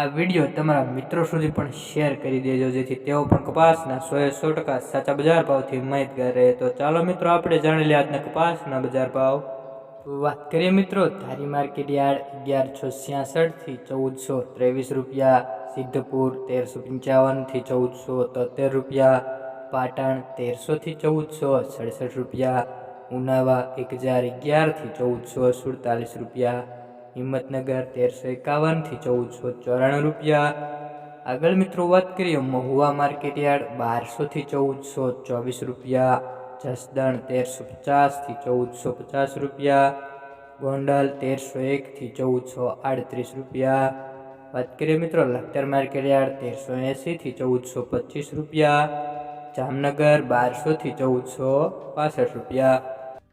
આ વીડિયો તમારા મિત્રો સુધી પણ શેર કરી દેજો, જેથી તેઓ પણ કપાસના સો એ સો ટકા સાચા બજાર ભાવથી માહિતગાર રહે તો ચાલો મિત્રો, આપણે જાણી લઈએ આજના કપાસના બજાર ભાવ. વાત કરીએ મિત્રો, ધારી માર્કેટ યાર્ડ અગિયારસો છ્યાસઠથી ચૌદસો ત્રેવીસ રૂપિયા, સિદ્ધપુર તેરસો પંચાવનથી ચૌદસો તોતેર રૂપિયા, પાટણ તેરસોથી ચૌદસો સડસઠ રૂપિયા, ઉનાવા એક હજાર અગિયારથી ચૌદસો સુડતાલીસ રૂપિયા હિંમતનગર તેરસો એકાવનથી ચૌદસો ચોરાણું રૂપિયા. આગળ મિત્રો વાત કરીએ મહુવા માર્કેટ યાર્ડ બારસોથી ચૌદસો ચોવીસ રૂપિયા. જસદણ તેરસો પચાસથી ચૌદસો પચાસ રૂપિયા. ગોંડલ તેરસો એકથી ચૌદસો આડત્રીસ રૂપિયા. વાત કરીએ મિત્રો લખતર માર્કેટ યાર્ડ તેરસો એંસીથી ચૌદસો પચીસ રૂપિયા. જામનગર બારસોથી ચૌદસો પાસઠ રૂપિયા.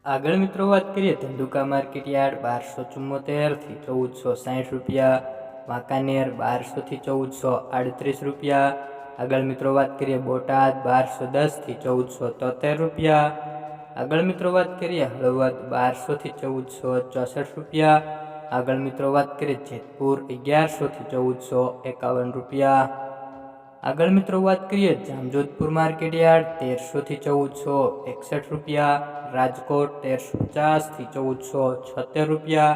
આગળ મિત્રો વાત કરીએ ધંધુકા માર્કેટ યાર્ડ બારસો ચુમ્મોતેરથી ચૌદસો સાઠ રૂપિયા, વાંકાનેર બારસોથી ચૌદસો આડત્રીસ રૂપિયા. આગળ મિત્રો વાત કરીએ બોટાદ બારસો દસથી ચૌદસો તોતેર રૂપિયા. આગળ મિત્રો વાત કરીએ હળવદ બારસોથી ચૌદસો ચોસઠ રૂપિયા. આગળ મિત્રો વાત કરીએ જેતપુર અગિયારસોથી ચૌદસો એકાવન રૂપિયા. આગળ મિત્રો વાત કરીએ, જામજોધપુર માર્કેટ યાર્ડ તેરસોથી ચૌદસો એકસઠ રૂપિયા, રાજકોટ તેરસો પચાસથી ચૌદસો છોતેર રૂપિયા,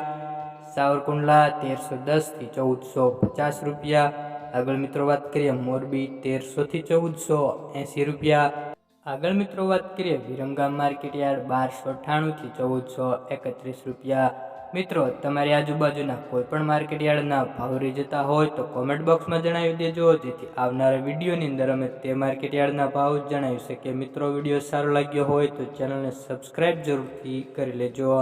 સાવરકુંડલા તેરસો દસથી ચૌદસો પચાસ રૂપિયા. આગળ મિત્રો વાત કરીએ, મોરબી તેરસોથી ચૌદસો એંસી રૂપિયા. આગળ મિત્રો વાત કરીએ વિરમગામ માર્કેટ યાર્ડ બારસો અઠ્ઠાણુંથી ચૌદસો એકત્રીસ રૂપિયા. મિત્રો, તમારી આજુબાજુના કોઈ પણ માર્કેટ યાર્ડના ભાવ રહી જતા હોય તો કોમેન્ટ બોક્સમાં જણાવી દેજો. જેથી આવનારા વિડીયોની અંદર અમે તે માર્કેટ યાર્ડના ભાવ જણાવી શકીએ. મિત્રો, વીડિયો સારો લાગ્યો હોય તો ચેનલને સબસ્ક્રાઈબ જરૂરથી કરી લેજો.